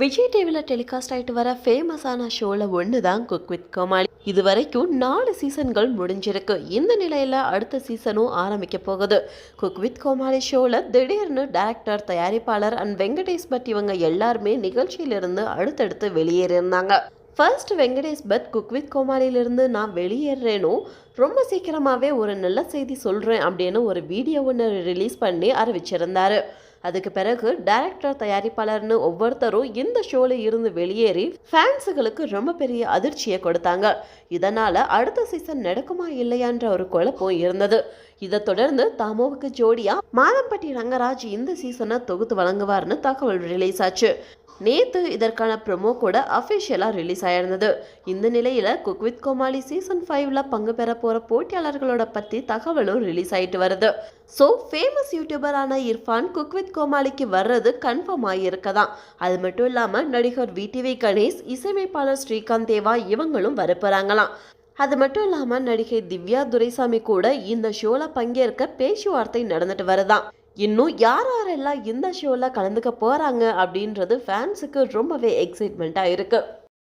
விஜய் டிவியில் டெலிகாஸ்ட் ஆகிட்டு வர ஃபேமஸான ஷோவில் ஒன்று தான் குக் வித் கோமாளி. இது வரைக்கும் நாலு சீசன்கள் முடிஞ்சிருக்கு. இந்த நிலையில் அடுத்த சீசனும் ஆரம்பிக்க போகுது. குக் வித் கோமாளி ஷோவில் திடீர்னு டேரக்டர் தயாரிப்பாளர் அண்ட் வெங்கடேஷ் பட் இவங்க எல்லாருமே நிகழ்ச்சியிலிருந்து அடுத்தடுத்து வெளியேறியிருந்தாங்க. First Venkatesh but cook with கோமாளியிலிருந்து நான் வெளியேறேனோ? ரொம்ப சீக்கிரமாகவே ஒரு நல்ல செய்தி சொல்கிறேன் அப்படின்னு ஒரு வீடியோ ஒன்று ரிலீஸ் பண்ணி அறிவிச்சிருந்தாரு. அதுக்கு பிறகு டைரக்டர் தயாரிப்பாளர்னு ஒவ்வொருத்தரும் இந்த ஷோல இருந்து வெளியேறி ஃபேன்ஸுகளுக்கு ரொம்ப பெரிய அதிர்ச்சியை கொடுத்தாங்க. இதனால அடுத்த சீசன் நடக்குமா இல்லையான்ற ஒரு குழப்பம் இருந்தது. இதை தொடர்ந்து தாமோவுக்கு ஜோடியா மாதம்பட்டி ரங்கராஜ் இந்த சீசனை தொகுத்து வழங்குவார்னு தகவல் ரிலீஸ் ஆச்சு. நேத்து இதற்கான ப்ரொமோ கூட அஃபிஷியலாக ரிலீஸ் ஆயிருந்தது. இந்த நிலையில் குக் வித் கோமாளி சீசன் ஃபைவ்ல பங்கு பெற போகிற போட்டியாளர்களோட பற்றி தகவலும் ரிலீஸ் ஆயிட்டு வருது. ஸோ ஃபேமஸ் யூடியூபரான இர்ஃபான் குக் வித் கோமாளிக்கு வர்றது கன்ஃபார்ம் ஆகியிருக்கதான் அது மட்டும் இல்லாமல் நடிகர் விடிவி கணேஷ் இசையமைப்பாளர் ஸ்ரீகாந்த் தேவா இவங்களும் வரப்போகிறாங்களாம் அது மட்டும் இல்லாமல் நடிகை திவ்யா துரைசாமி கூட இந்த ஷோவில் பங்கேற்க பேச்சுவார்த்தை நடந்துட்டு வருதான் இன்னும் யார் யாரெல்லாம் இந்த ஷோவில் கலந்துக்க போகிறாங்க அப்படின்றது ஃபேன்ஸுக்கு ரொம்பவே எக்ஸைட்மெண்ட்டாக இருக்குது